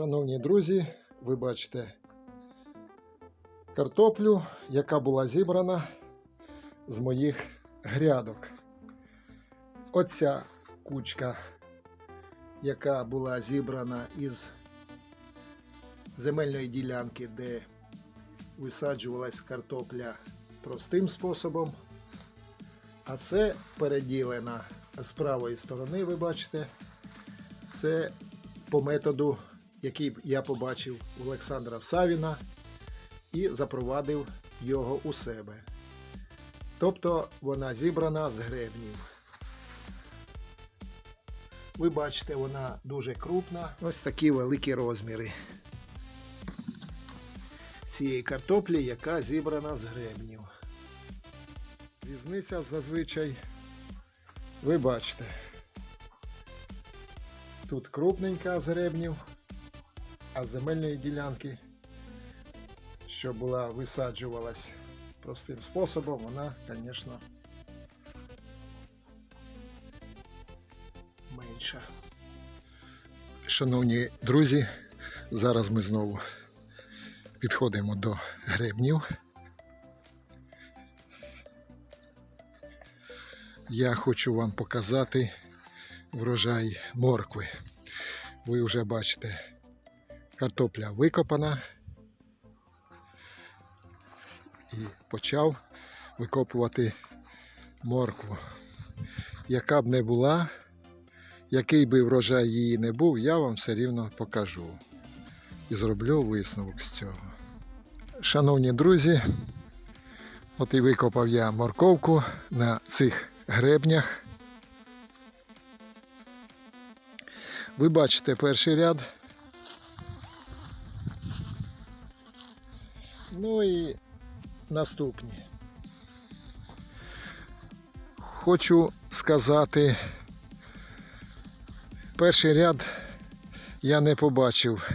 Шановні друзі, ви бачите картоплю, яка була зібрана з моїх грядок. Оця кучка, яка була зібрана із земельної ділянки, де висаджувалась картопля простим способом. А це переділена з правої сторони, ви бачите, це по методу, який я побачив у Олександра Савіна і запровадив його у себе. Тобто вона зібрана з гребнів. Ви бачите, вона дуже крупна. Ось такі великі розміри цієї картоплі, яка зібрана з гребнів. Різниця зазвичай, ви бачите, тут крупненька з гребнів, а земельної ділянки, що була висаджувалась простим способом, вона, звісно, менша. Шановні друзі, зараз ми знову підходимо до гребнів. Я хочу вам показати врожай моркви. Ви вже бачите, картопля викопана і почав викопувати моркву. Яка б не була, який би врожай її не був, я вам все рівно покажу і зроблю висновок з цього. Шановні друзі, от і викопав я морковку на цих гребнях. Ви бачите перший ряд. Ну і наступні. Хочу сказати, перший ряд я не побачив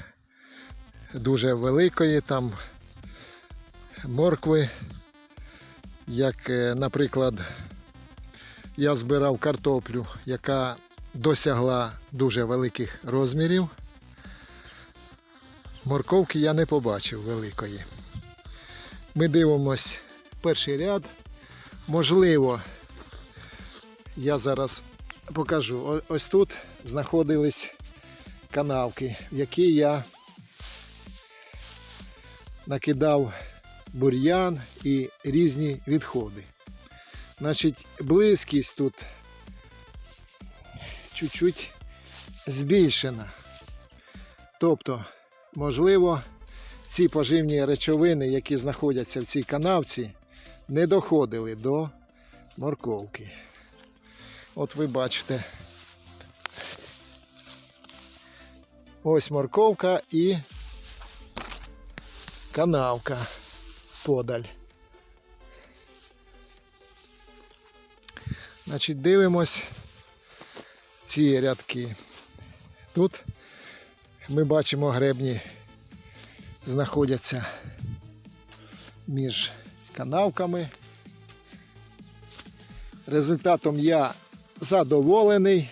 дуже великої там моркви, як, е, наприклад, я збирав картоплю, яка досягла дуже великих розмірів. Морковки я не побачив великої. Ми дивимось перший ряд. Можливо, я зараз покажу. Ось тут знаходились канавки, в які я накидав бур'ян і різні відходи. Значить, близькість тут чуть-чуть збільшена. Тобто, можливо, ці поживні речовини, які знаходяться в цій канавці, не доходили до морковки. От ви бачите. Ось морковка і канавка подаль. Значить, дивимось ці рядки. Тут ми бачимо гребні знаходяться між канавками. Результатом я задоволений.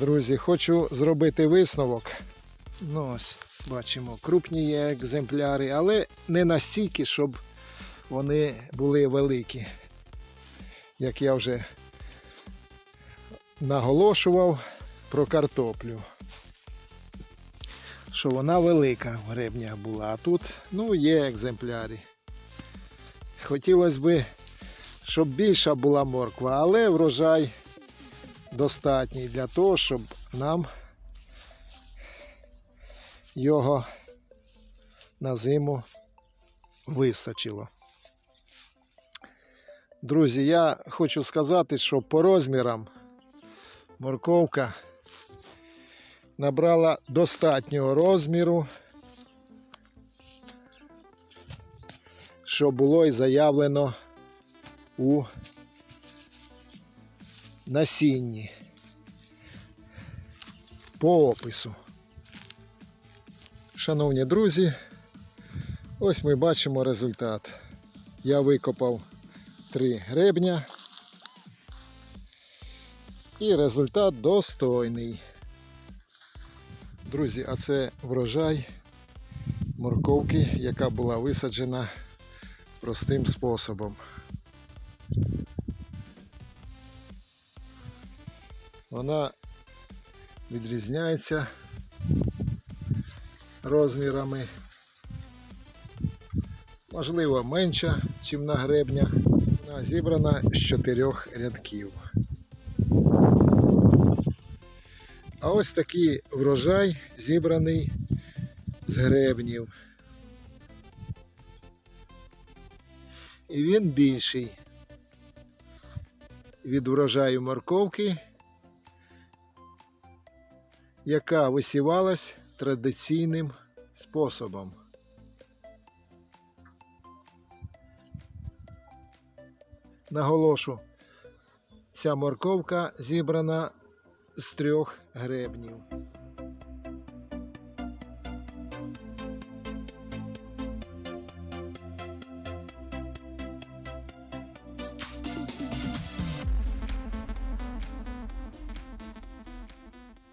Друзі, хочу зробити висновок. Ну ось, бачимо, крупні є екземпляри, але не настільки, щоб вони були великі. Як я вже наголошував про картоплю. Що вона велика в гребнях була, а тут ну, є екземпляри. Хотілося б, щоб більша була морква, але врожай достатній для того, щоб нам його на зиму вистачило. Друзі, я хочу сказати, що по розмірам морковка набрала достатнього розміру, що було і заявлено у насінні по опису. Шановні друзі, ось ми бачимо результат. Я викопав три гребня. І результат достойний. Друзі, а це врожай морковки, яка була висаджена простим способом. Вона відрізняється розмірами. Можливо, менша, ніж на гребнях. Вона зібрана з чотирьох рядків. А ось такий врожай зібраний з гребнів. І він більший від врожаю морковки, яка висівалась традиційним способом. Наголошу, ця морковка зібрана з трьох гребнів.